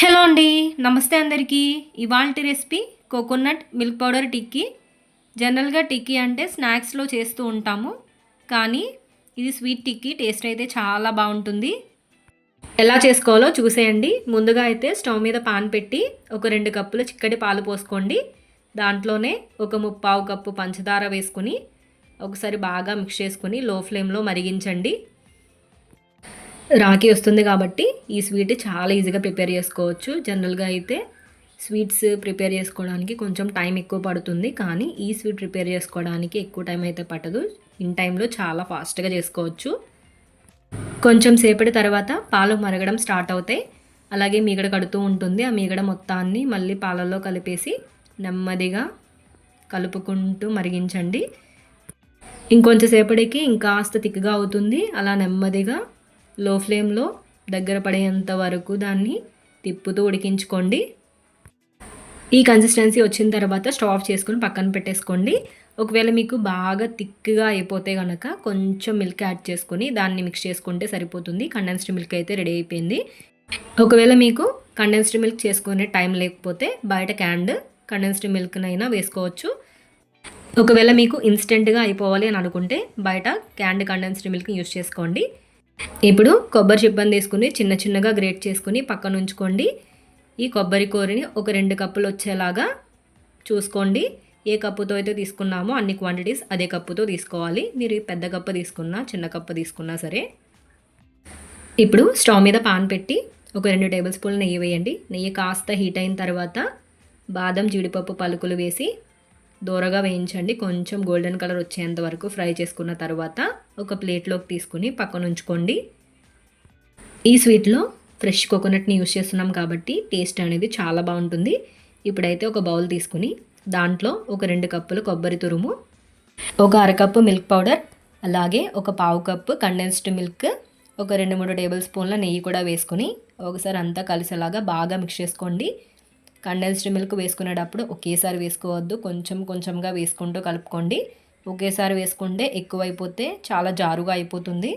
Hello అండి నమస్తే అందరికీ. ఇవాళ recipe coconut milk powder tikki. జనరల్గా టిక్కీ అంటే స్నాక్స్లో చేస్తూ ఉంటాము. కానీ ఇది స్వీట్ టిక్కీ టేస్ట్ అయితే చాలా బాగుంటుంది. ఎలా చేసుకోవాలో చూసేయండి. ముందుగా అయితే స్టవ్ మీద పాన్ పెట్టి ఒక రెండు కప్పుల చిక్కటి పాలు పోసుకోండి. దాంట్లోనే ఒక ముప్పావు కప్పు పంచదార వేసుకుని ఒకసారి బాగా మిక్స్ చేసుకుని లో ఫ్లేమ్లో మరిగించండి. రాఖీ వస్తుంది కాబట్టి ఈ స్వీట్ చాలా ఈజీగా ప్రిపేర్ చేసుకోవచ్చు. జనరల్గా అయితే స్వీట్స్ ప్రిపేర్ చేసుకోవడానికి కొంచెం టైం ఎక్కువ పడుతుంది. కానీ ఈ స్వీట్ ప్రిపేర్ చేసుకోవడానికి ఎక్కువ టైం అయితే పట్టదు. ఇన్ టైంలో చాలా ఫాస్ట్గా చేసుకోవచ్చు. కొంచెం సేపటి తర్వాత పాలు మరగడం స్టార్ట్ అవుతాయి. అలాగే మీగడ కడుతూ ఉంటుంది. ఆ మీగడ మొత్తాన్ని మళ్ళీ పాలల్లో కలిపేసి నెమ్మదిగా కలుపుకుంటూ మరిగించండి. ఇంకొంచెం సేపటికి ఇంకాస్త తిక్కగా అవుతుంది. అలా నెమ్మదిగా లో ఫ్లేమ్లో దగ్గర పడేంత వరకు దాన్ని తిప్పుతూ ఉడికించుకోండి. ఈ కన్సిస్టెన్సీ వచ్చిన తర్వాత స్టవ్ ఆఫ్ చేసుకుని పక్కన పెట్టేసుకోండి. ఒకవేళ మీకు బాగా థిక్గా అయిపోతే కనుక కొంచెం మిల్క్ యాడ్ చేసుకొని దాన్ని మిక్స్ చేసుకుంటే సరిపోతుంది. కండెన్స్డ్ మిల్క్ అయితే రెడీ అయిపోయింది. ఒకవేళ మీకు కండెన్స్డ్ మిల్క్ చేసుకునే టైం లేకపోతే బయట క్యాండ్ కండెన్స్డ్ మిల్క్నైనా వేసుకోవచ్చు. ఒకవేళ మీకు ఇన్స్టెంట్గా అయిపోవాలి అని అనుకుంటే బయట క్యాండ్ కండెన్స్డ్ మిల్క్ యూస్ చేసుకోండి. ఇప్పుడు కొబ్బరి చిప్పని తీసుకుని చిన్న చిన్నగా గ్రేట్ చేసుకుని పక్కన ఉంచుకోండి. ఈ కొబ్బరి కూరని ఒక రెండు కప్పులు వచ్చేలాగా చూసుకోండి. ఏ కప్పుతో అయితే తీసుకున్నామో అన్ని క్వాంటిటీస్ అదే కప్పుతో తీసుకోవాలి. మీరు పెద్ద కప్పు తీసుకున్నా చిన్న కప్పు తీసుకున్నా సరే. ఇప్పుడు స్టవ్ మీద పాన్ పెట్టి ఒక రెండు టేబుల్ స్పూన్లు నెయ్యి వేయండి. నెయ్యి కాస్త హీట్ అయిన తర్వాత బాదం జీడిపప్పు పలుకులు వేసి దూరగా వేయించండి. కొంచెం గోల్డెన్ కలర్ వచ్చేంత వరకు ఫ్రై చేసుకున్న తర్వాత ఒక ప్లేట్లోకి తీసుకుని పక్కన ఉంచుకోండి. ఈ స్వీట్లో ఫ్రెష్ కోకోనట్ని యూస్ చేస్తున్నాం కాబట్టి టేస్ట్ అనేది చాలా బాగుంటుంది. ఇప్పుడైతే ఒక బౌల్ తీసుకుని దాంట్లో ఒక రెండు కప్పులు కొబ్బరి తురుము ఒక అరకప్పు మిల్క్ పౌడర్ అలాగే ఒక పావు కప్పు కండెన్స్డ్ మిల్క్ ఒక రెండు మూడు టేబుల్ స్పూన్ల నెయ్యి కూడా వేసుకొని ఒకసారి అంతా కలిసేలాగా బాగా మిక్స్ చేసుకోండి. కండెన్స్డ్ మిల్క్ వేసుకునేటప్పుడు ఒకేసారి వేసుకోవద్దు. కొంచెం కొంచెంగా వేసుకుంటూ కలుపుకోండి. ఒకేసారి వేసుకుంటే ఎక్కువైపోతే చాలా జారుగా అయిపోతుంది.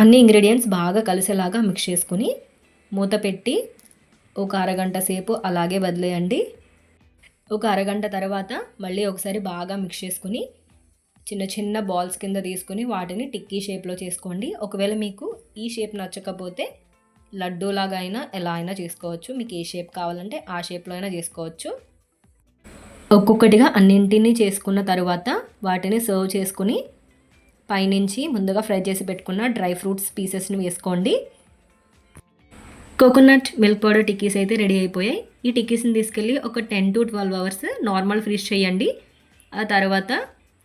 అన్ని ఇంగ్రీడియంట్స్ బాగా కలిసేలాగా మిక్స్ చేసుకుని మూత పెట్టి ఒక అరగంట సేపు అలాగే వదిలేయండి. ఒక అరగంట తర్వాత మళ్ళీ ఒకసారి బాగా మిక్స్ చేసుకుని చిన్న చిన్న బాల్స్ కింద తీసుకుని వాటిని టిక్కీ షేప్లో చేసుకోండి. ఒకవేళ మీకు ఈ షేప్ నచ్చకపోతే లడ్డూలాగా అయినా ఎలా అయినా చేసుకోవచ్చు. మీకు ఏ షేప్ కావాలంటే ఆ షేప్లో అయినా చేసుకోవచ్చు. ఒక్కొక్కటిగా అన్నింటినీ చేసుకున్న తర్వాత వాటిని సర్వ్ చేసుకుని పైనుంచి ముందుగా ఫ్రై చేసి పెట్టుకున్న డ్రై ఫ్రూట్స్ పీసెస్ని వేసుకోండి. కోకోనట్ మిల్క్ పౌడర్ టిక్కీస్ అయితే రెడీ అయిపోయాయి. ఈ టిక్కీస్ని తీసుకెళ్ళి ఒక ten to twelve hours normal freeze చేయండి. ఆ తర్వాత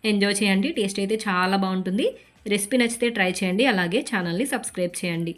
ఎంజాయ్ చేయండి. టేస్ట్ అయితే చాలా బాగుంటుంది. రెసిపీ నచ్చితే ట్రై చేయండి. అలాగే ఛానల్ని సబ్స్క్రైబ్ చేయండి.